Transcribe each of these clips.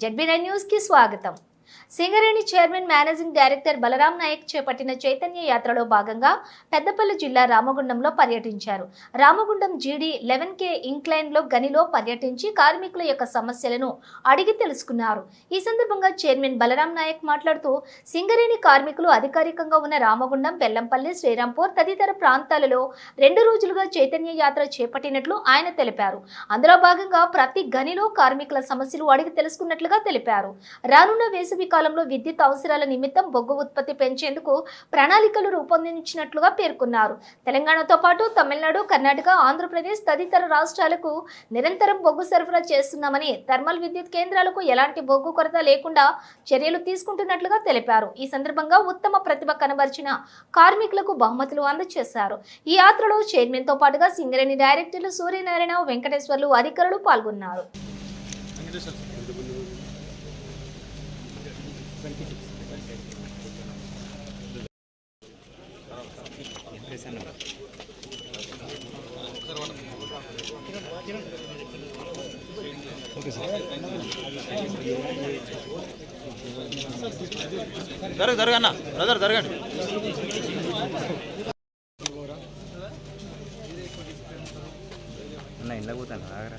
ZB nine న్యూస్కి స్వాగతం. Singareni chairman managing director Balram Naik చేపట్టిన చైతన్య యాత్రలో భాగంగా పెద్దపల్లి జిల్లా రామగుండంలో పర్యటించారు. రామగుండం జీడీ లెవెన్ కే ఇంక్లైన్లో గనిలో పర్యటించి కార్మికుల యొక్క సమస్యలను అడిగి తెలుసుకున్నారు. ఈ సందర్భంగా చైర్మన్ బలరాం నాయక్ మాట్లాడుతూ సింగరేణి కార్మికులు అధికారికంగా ఉన్న రామగుండం బెల్లంపల్లి శ్రీరాంపూర్ తదితర ప్రాంతాలలో రెండు రోజులుగా చైతన్య యాత్ర చేపట్టినట్లు ఆయన తెలిపారు. అందులో భాగంగా ప్రతి గనిలో కార్మికుల సమస్యలు అడిగి తెలుసుకున్నట్లుగా తెలిపారు. రానున్న వేసవి కాలంలో విద్యుత్ అవసరాల నిమిత్తం బొగ్గు ఉత్పత్తి పెంచేందుకు ప్రణాళికలు రూపొందించినట్లుగా పేర్కొన్నారు. తెలంగాణతో పాటు తమిళనాడు కర్ణాటక ఆంధ్రప్రదేశ్ తదితర రాష్ట్రాలకు నిరంతరం బొగ్గు సరఫరా చేస్తున్నామని థర్మల్ విద్యుత్ కేంద్రాలకు ఎలాంటి బొగ్గు కొరత లేకుండా చర్యలు తీసుకుంటున్నట్లుగా తెలిపారు. ఈ సందర్భంగా ఉత్తమ ప్రతిభ కనబరిచిన కార్మికులకు బహుమతులు అందజేశారు. ఈ యాత్రలో చైర్మన్తో పాటుగా సింగరేణి డైరెక్టర్లు సూర్యనారాయణ వెంకటేశ్వర్లు అధికారులు పాల్గొన్నారు. జరగ జరగన్న బ్రదర్ జరగండి అన్న ఇంట్లో పోతాను ఆగరా.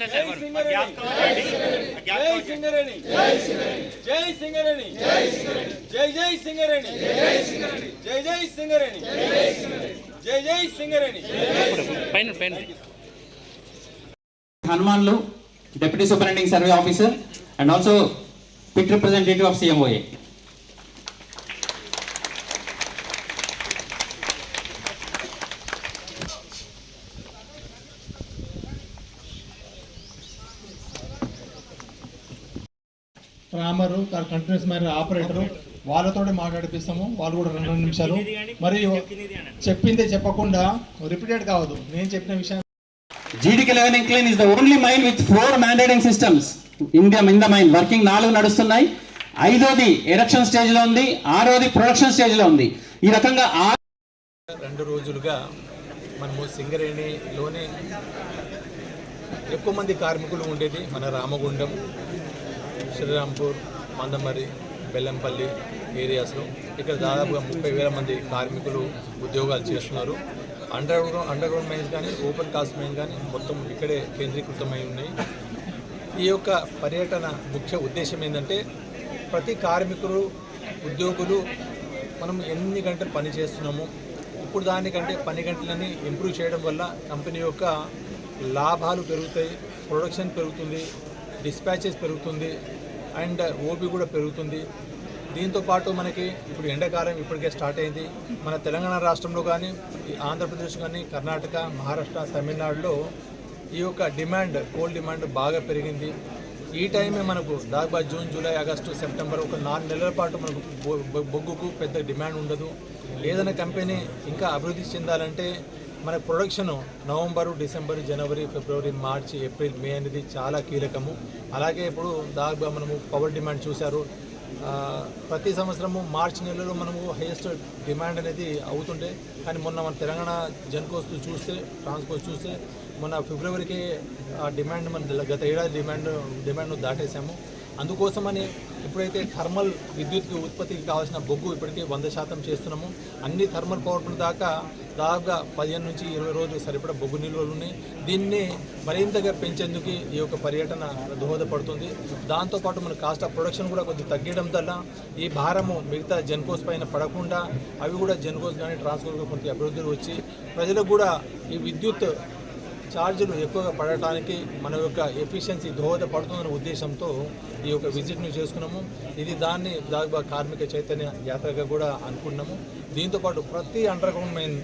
జై సింగరేణి జై సింగరేణి జై జై సింగరేణి జై జై సింగరేణి జై జై Singareni Hanumanlu deputy superintending survey officer and also pit representative of CMOA దాని కంటిన్యూస్ మైన ఆపరేటరు వాళ్ళతో మాట్లాడిపిస్తాము వాళ్ళు కూడా రెండు రెండు నిమిషాలు. మరియు చెప్పిందే చెప్పకుండా రిపీటెడ్ కావద్దు. నేను చెప్పిన విషయం జీడీకి eleven incline is the only mine with four mandating systems India in the mine working నాలుగు నడుస్తున్నాయి. ఐదోది ఎరక్షన్ స్టేజ్లో ఉంది. ఆరోది ప్రొడక్షన్ స్టేజ్లో ఉంది. ఈ రకంగా ఆ రెండు రోజులుగా మనము సింగరేణిలోనే ఎక్కువ మంది కార్మికులు ఉండేది మన రామగుండం. శ్రీరాంపూర్ మందమరి బెల్లంపల్లి ఏరియాస్లో ఇక్కడ దాదాపుగా ముప్పై వేల మంది కార్మికులు ఉద్యోగాలు చేస్తున్నారు. Underground underground mines కానీ ఓపెన్ కాస్ట్ మైన్ కానీ మొత్తం ఇక్కడే కేంద్రీకృతమై ఉన్నాయి. ఈ యొక్క పర్యటన ముఖ్య ఉద్దేశం ఏంటంటే ప్రతి కార్మికులు ఉద్యోగులు మనం ఎన్ని గంటలు పని చేస్తున్నామో ఇప్పుడు దానికంటే పని గంటలని ఇంప్రూవ్ చేయడం వల్ల కంపెనీ యొక్క లాభాలు పెరుగుతాయి ప్రొడక్షన్ పెరుగుతుంది డిస్పాచెస్ పెరుగుతుంది అండ్ ఓపి కూడా పెరుగుతుంది. దీంతో పాటు మనకి ఇప్పుడు ఎండాకాలం ఇప్పటికే స్టార్ట్ అయింది. మన తెలంగాణ రాష్ట్రంలో కానీ ఈ ఆంధ్రప్రదేశ్ కానీ కర్ణాటక మహారాష్ట్ర తమిళనాడులో ఈ యొక్క డిమాండ్ కోల్డ్ డిమాండ్ బాగా పెరిగింది. ఈ టైమే మనకు దాదాపు జూన్ జూలై ఆగస్టు సెప్టెంబర్ ఒక నాలుగు నెలల పాటు మనకు బొ- బొగ్గుకు పెద్ద డిమాండ్ ఉండదు. ఏదైనా కంపెనీ ఇంకా అభివృద్ధి చెందాలంటే మన ప్రొడక్షన్ నవంబరు డిసెంబర్ జనవరి ఫిబ్రవరి మార్చి ఏప్రిల్ మే అనేది చాలా కీలకము. అలాగే ఇప్పుడు దాదాపుగా మనము పవర్ డిమాండ్ చూశారు. ప్రతి సంవత్సరము మార్చి నెలలో మనము హైయెస్ట్ డిమాండ్ అనేది అవుతుండే కానీ మొన్న మన తెలంగాణ జన్కోస్ చూస్తే ట్రాన్స్కోస్ చూస్తే మొన్న ఫిబ్రవరికి ఆ డిమాండ్ మన గత ఏడాది డిమాండ్ డిమాండ్ దాటేసాము అందుకోసమని ఇప్పుడైతే థర్మల్ విద్యుత్కి ఉత్పత్తికి కావాల్సిన బొగ్గు ఇప్పటికే వంద శాతం చేస్తున్నాము అన్ని థర్మల్ పవర్ ప్లాంట్ దాకా దాదాపుగా పదిహేను నుంచి ఇరవై రోజులు సరిపడా బొగ్గు నిల్వలు ఉన్నాయి. దీన్ని మరింతగా పెంచేందుకు ఈ యొక్క పర్యటన దోహదపడుతుంది. దాంతోపాటు మన కాస్ట్ ఆఫ్ ప్రొడక్షన్ కూడా కొద్దిగా తగ్గడం వల్ల ఈ భారము మిగతా జెన్కోస్ పైన పడకుండా అవి కూడా జెన్కోస్ కానీ ట్రాన్స్కోస్ కానీ కొంత అభివృద్ధులు వచ్చి ప్రజలకు కూడా ఈ విద్యుత్ ఛార్జీలు ఎక్కువగా పడటానికి మన యొక్క ఎఫిషియన్సీ దోహదపడుతుందనే ఉద్దేశంతో ఈ యొక్క విజిట్ను చేసుకున్నాము. ఇది దాన్ని దాదాపు కార్మిక చైతన్య యాత్రగా కూడా అనుకున్నాము. దీంతోపాటు ప్రతి అండర్ గ్రౌండ్ మైన్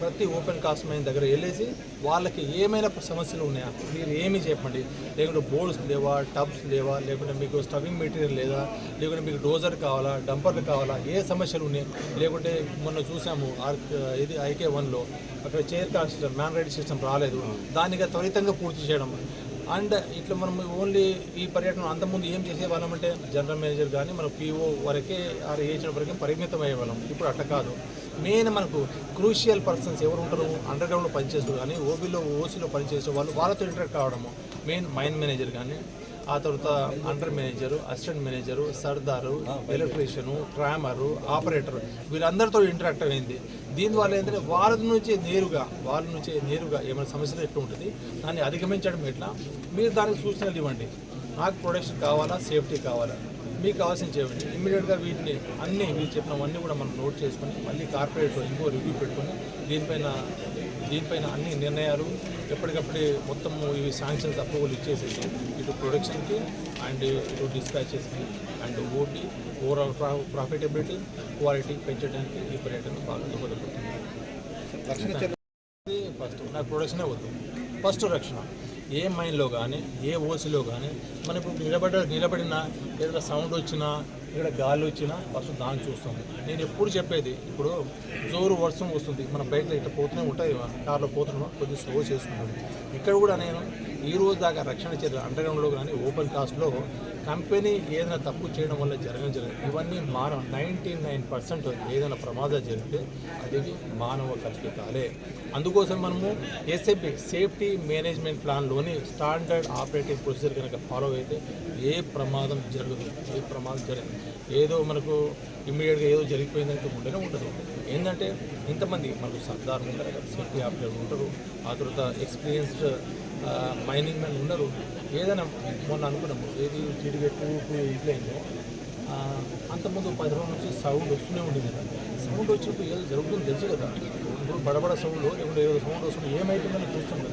ప్రతి ఓపెన్ కాస్ట్ మైన్ దగ్గర వెళ్ళేసి వాళ్ళకి ఏమైనా సమస్యలు ఉన్నాయా? మీరు ఏమి చెప్పండి? లేకుంటే బోర్డ్స్ లేవా? టబ్స్ లేవా? లేకుంటే మీకు స్టవింగ్ మెటీరియల్ లేదా? లేకుంటే మీకు డోజర్ కావాలా? డంపర్లు కావాలా? ఏ సమస్యలు ఉన్నాయి? లేకుంటే మొన్న చూసాము ఆర్క్ ఇది ఐకే వన్లో అక్కడ chair car system man ride system రాలేదు. దానికి త్వరితంగా పూర్తి చేయడం. అండ్ ఇట్లా మనం ఓన్లీ ఈ పర్యటన అంతకుముందు ఏం చేసేవాళ్ళం అంటే జనరల్ మేనేజర్ కానీ మన పీఓ వరకే ఆర్ ఏజెంట్ వరకే పరిమితం అయ్యే వాళ్ళం ఇప్పుడు అట్ట కాదు. మెయిన్ మనకు క్రూషియల్ పర్సన్స్ ఎవరు ఉంటారు అండర్ గ్రౌండ్లో పనిచేస్తారు కానీ ఓబీలో ఓసీలో పనిచేసే వాళ్ళు వాళ్ళతో ఇంటరాక్ట్ కావడము. మెయిన్ మైన్ మేనేజర్ కానీ ఆ తర్వాత అండర్ మేనేజరు అసిస్టెంట్ మేనేజరు సర్దారు ఎలక్ట్రీషియను ట్రామరు ఆపరేటర్ వీళ్ళందరితో ఇంటరాక్ట్ అయింది. దీని వల్ల ఏంటంటే వాళ్ళ నుంచి నేరుగా వాళ్ళ నుంచి నేరుగా ఏమైనా సమస్యలు ఎట్లా ఉంటుంది దాన్ని అధిగమించడం ఎట్లా? మీరు దానికి సూచనలు ఇవ్వండి. నాకు ప్రొడక్షన్ కావాలా? సేఫ్టీ కావాలా? మీకు కావాల్సిన చేయండి. ఇమ్మీడియట్గా వీటిని అన్నీ మీరు చెప్పినవన్నీ కూడా మనం నోట్ చేసుకొని మళ్ళీ కార్పొరేట్ ఇంకో రివ్యూ పెట్టుకొని దీనిపైన దీనిపైన అన్ని నిర్ణయాలు ఎప్పటికప్పుడే మొత్తం ఇవి శాంక్షన్స్ అప్రూవల్ ఇచ్చేసేసి. ఇటు ప్రొడక్షన్కి అండ్ ఇటు డిస్పాచెస్కి అండ్ ఓటీ ఓవరాల్ ప్రా ప్రాఫిటబిలిటీ క్వాలిటీ పెంచడానికి ఈ పర్యటన బాగా దోహదపడుతుంది. ఫస్ట్ నాకు ప్రొడక్షనే వద్దు. ఫస్ట్ రక్షణ. ఏ మైన్లో కానీ ఏ ఓసిలో కానీ మనం ఇప్పుడు నిలబడ నిలబడిన ఏదైనా సౌండ్ వచ్చినా ఇక్కడ గాలి వచ్చినా వర్షం దాన్ని చూస్తుంది నేను ఎప్పుడు చెప్పేది ఇప్పుడు జోరు వర్షం వస్తుంది మన బైక్లో ఇట్లా పోతూనే ఉంటాయి కార్లో పోతున్నాం కొద్దిగా స్లో చేసుకుంటాం ఇక్కడ కూడా నేను ఈ రోజు దాకా రక్షణ చర్యలు అండర్గ్రౌండ్లో కానీ ఓపెన్ కాస్ట్లో కంపెనీ ఏదైనా తప్పు చేయడం వల్ల జరగడం జరిగింది. ఇవన్నీ మానవ నైంటీ నైన్ పర్సెంట్ ఏదైనా ప్రమాదాలు జరిగితే అది మానవ కల్పితాలే అందుకోసం మనము ఎస్ఎపి సేఫ్టీ మేనేజ్మెంట్ ప్లాన్లోని స్టాండర్డ్ ఆపరేటింగ్ ప్రొసీజర్ కనుక ఫాలో అయితే ఏ ప్రమాదం జరగదు. ఏ ప్రమాదం జరగదు. ఏదో మనకు ఇమ్మీడియట్గా ఏదో జరిగిపోయిందంటే ఉండనే ఉండదు. ఏంటంటే ఇంతమంది మనకు సర్దార్ ఉంటారు సేఫ్టీ ఆపరేటర్ ఉంటారు. ఆ తర్వాత ఎక్స్పీరియన్స్డ్ మైనింగ్ మెన్ ఉండరు ఏదైనా మొన్న అనుకున్నాము ఏది టీడీగా టూ టూ అయిందో. అంతకుముందు పది రోజుల నుంచి సౌండ్ వస్తూనే ఉండేది కదా. సౌండ్ వచ్చినప్పుడు ఏదో జరుగుతుంది తెలుసు కదా. ఇప్పుడు బడబడ సౌండ్ ఇప్పుడు ఏదో సౌండ్ వస్తుంది. ఏమైతుందని చూస్తాం